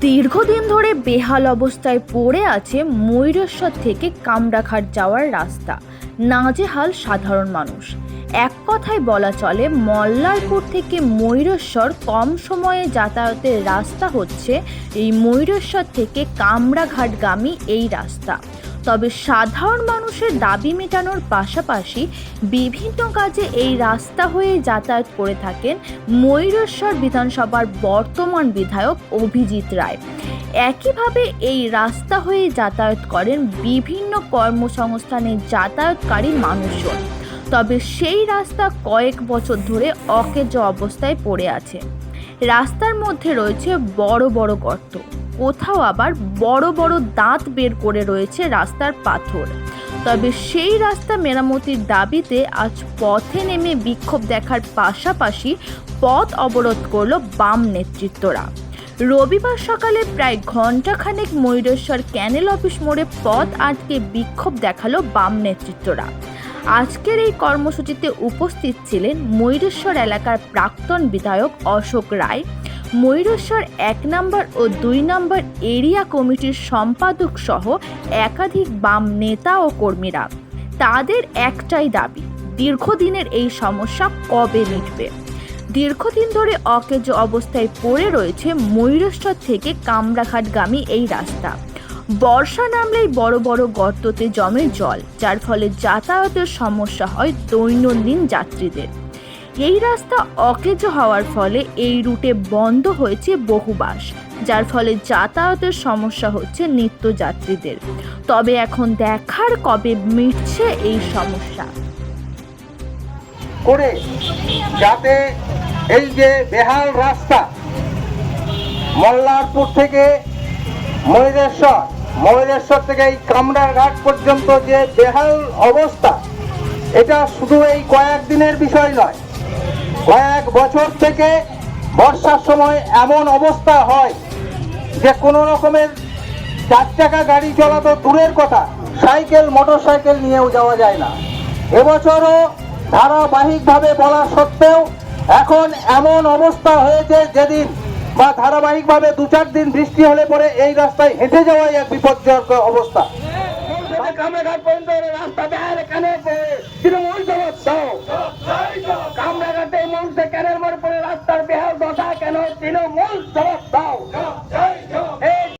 দীর্ঘদিন ধরে বেহাল অবস্থায় পড়ে আছে ময়ূরেশ্বর থেকে কামরাঘাট যাওয়ার রাস্তা। নাজেহাল সাধারণ মানুষ। এক কথায় বলা চলে, মল্লারপুর থেকে ময়ূরেশ্বর কম সময়ে যাতায়াতের রাস্তা হচ্ছে এই ময়ূরেশ্বর থেকে কামরাঘাটগামী এই রাস্তা। তবে সাধারণ মানুষের দাবি মেটানোর পাশাপাশি বিভিন্ন কাজে এই রাস্তা হয়ে যাতায়াত করে থাকেন ময়ূরেশ্বর বিধানসভার বর্তমান বিধায়ক অভিজিৎ রায়। একইভাবে এই রাস্তা হয়ে যাতায়াত করেন বিভিন্ন কর্মসংস্থানে যাতায়াতকারী মানুষজন। তবে সেই রাস্তা কয়েক বছর ধরে অকেজো অবস্থায় পড়ে আছে। রাস্তার মধ্যে রয়েছে বড় বড় গর্ত। কোথাও আবার বড় বড় দাঁত বের করে রয়েছে রাস্তার পাথর। তবে সেই রাস্তা মেরামতির দাবিতে আজ পথে নেমে বিক্ষোভ দেখার পাশাপাশি পথ অবরোধ করল বাম নেতৃত্বরা। রবিবার সকালে প্রায় ঘণ্টাখানেক ময়ূরেশ্বর ক্যানেল অফিস মোড়ে পথ আটকে বিক্ষোভ দেখাল বাম নেতৃত্বরা। আজকের এই কর্মসূচিতে উপস্থিত ছিলেন ময়ূরেশ্বর এলাকার প্রাক্তন বিধায়ক অশোক রায়। ময়ূরেশ্বর এক নম্বর ও দুই নম্বর এরিয়া কমিটির সম্পাদক সহ একাধিক বাম নেতা ও কর্মীরা। তাদের একটাই দাবি, দীর্ঘদিনের এই সমস্যা কবে মিটবে? দীর্ঘদিন ধরে অকেজ অবস্থায় পড়ে রয়েছে ময়ূরেশ্বর থেকে কামরাঘাটগামী এই রাস্তা। বর্ষা নামলেই বড় বড় গর্ততে জমে জল, যার ফলে যাতায়াতের সমস্যা হয় দৈনন্দিন যাত্রীদের। এই রাস্তা অকেজো হওয়ার ফলে এই রুটে বন্ধ হয়েছে বহু বাস, যার ফলে যাতায়াতের সমস্যা হচ্ছে নিত্যযাত্রীদের তবে এখন দেখার কবে মিটছে এই সমস্যা? করে যাতে এই যে বেহাল রাস্তা, মল্লারপুর থেকে ময়ূরেশ্বর ময়ূরেশ্বর থেকে এই কামরার ঘাট পর্যন্ত যে বেহাল অবস্থা, এটা শুধু এই কয়েকদিনের বিষয় নয়। কয়েক বছর থেকে বর্ষার সময় এমন অবস্থা হয় যে কোনো রকমের চার চাকা গাড়ি চলা তো দূরের কথা, সাইকেল মোটর সাইকেল নিয়েও যাওয়া যায় না। এবছরও ধারাবাহিকভাবে বলা সত্ত্বেও এখন এমন অবস্থা হয়েছে যেদিন বা ধারাবাহিক ভাবে দু চার দিন বৃষ্টি হলে পরে এই রাস্তায় হেঁটে যাওয়াই এক বিপজ্জনক অবস্থা। কামরাঘাট পর্যন্ত রাস্তা বেহাল এখানে তৃণমূল জগৎ কামরাঘাটে মূল মুহূর্তে ক্যানের মোড় পরে রাস্তার বেহাল দশা, কেন তৃণমূল দাও